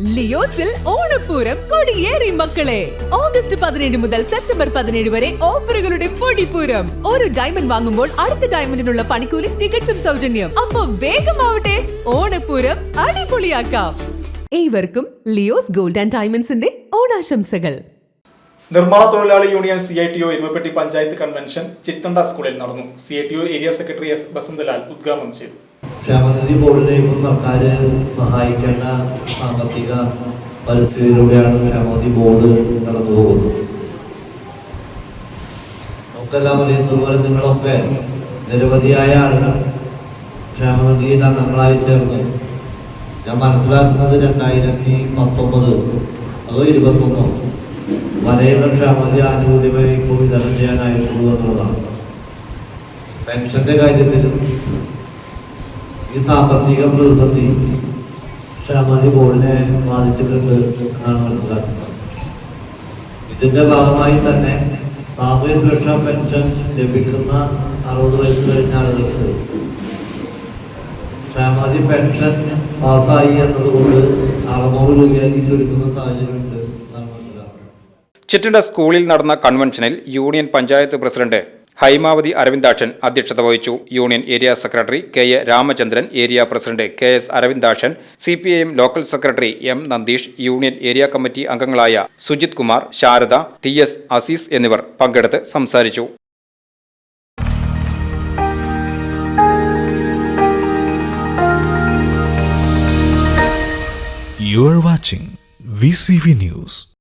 ലിയോസിൽ ഓണപ്പൂരം കൊടിയേറി മക്കളെ. ഓഗസ്റ്റ് പതിനേഴ് മുതൽ സെപ്റ്റംബർ പതിനേഴ് വരെ ഓഫറുകളുടെ പൊടിപ്പൂരം. ഒരു ഡയമണ്ട് വാങ്ങുമ്പോൾ അടുത്ത ഡയമണ്ടിനുള്ള പണിക്കൂലി തികച്ചും സൗജന്യം. അപ്പൊ വേഗമാവട്ടെ ഓണപ്പൂരം അടിപൊളിയാക്കാം. ഏവർക്കും ലിയോസ് ഗോൾഡ് ആൻഡ് ഡയമണ്ട്സിന്റെ ഓണാശംസകൾ. നിർമ്മാണ തൊഴിലാളി union C I T U ഇരുപപ്പെട്ടി panchayat convention Chittanda സ്കൂളിൽ നടന്നു. C I T U area secretary S Basanthlal ഉദ്ഘാടനം ചെയ്തു. ക്ഷേമനിധി ബോർഡിനെ ഇപ്പൊ സർക്കാർ സഹായിക്കേണ്ട സാമ്പത്തിക പരിസ്ഥിതിയിലൂടെയാണ് ക്ഷേമനിധി ബോർഡ് നടന്നു പോകുന്നത്. നമുക്കെല്ലാം അറിയുന്നതുപോലെ നിങ്ങളൊക്കെ നിരവധിയായ ആളുകൾ ക്ഷേമനിധിയിൽ അംഗങ്ങളായി ചേർന്ന് ഞാൻ മനസ്സിലാക്കുന്നത് രണ്ടായിരത്തി പത്തൊമ്പത് അതോ ഇരുപത്തൊന്നോ വരെയുള്ള ക്ഷേമനിധി ആനുകൂല്യമായി ഇപ്പോൾ വിതരണം ചെയ്യാനായിട്ടുള്ളൂ എന്നുള്ളതാണ്. പെൻഷന്റെ കാര്യത്തിലും ഈ സാമ്പത്തിക പ്രതിസന്ധി ക്ഷേമനിധി ബോർഡിനെ ബാധിച്ചിട്ടുണ്ട് എന്നാണ് മനസ്സിലാക്കുന്നത്. ഇതിന്റെ ഭാഗമായി തന്നെ സാമൂഹ്യ സുരക്ഷാ പെൻഷൻ ലഭിക്കുന്ന അറുപത് വയസ്സ് കഴിഞ്ഞ ആളുകൾക്ക് ക്ഷേമനിധി പെൻഷൻ പാസ്സായി എന്നതുകൊണ്ട് അറുന്നൂറ് രൂപയാക്കി ചുരുക്കുന്ന സാഹചര്യമുണ്ട് എന്നാണ് ചിറ്റണ്ട സ്കൂളിൽ നടന്ന കൺവെൻഷനിൽ യൂണിയൻ പഞ്ചായത്ത് പ്രസിഡന്റ് ഹൈമാവതി അരവിന്ദാക്ഷൻ അധ്യക്ഷത വഹിച്ചു union area secretary K A Ramachandran area president K S Aravindakshan C P I M local secretary M Nandeesh union area committee അംഗങ്ങളായ സുജിത് കുമാർ ശാരദ ടി എസ് അസീസ് എന്നിവർ പങ്കെടുത്ത് സംസാരിച്ചു You are watching VCV News.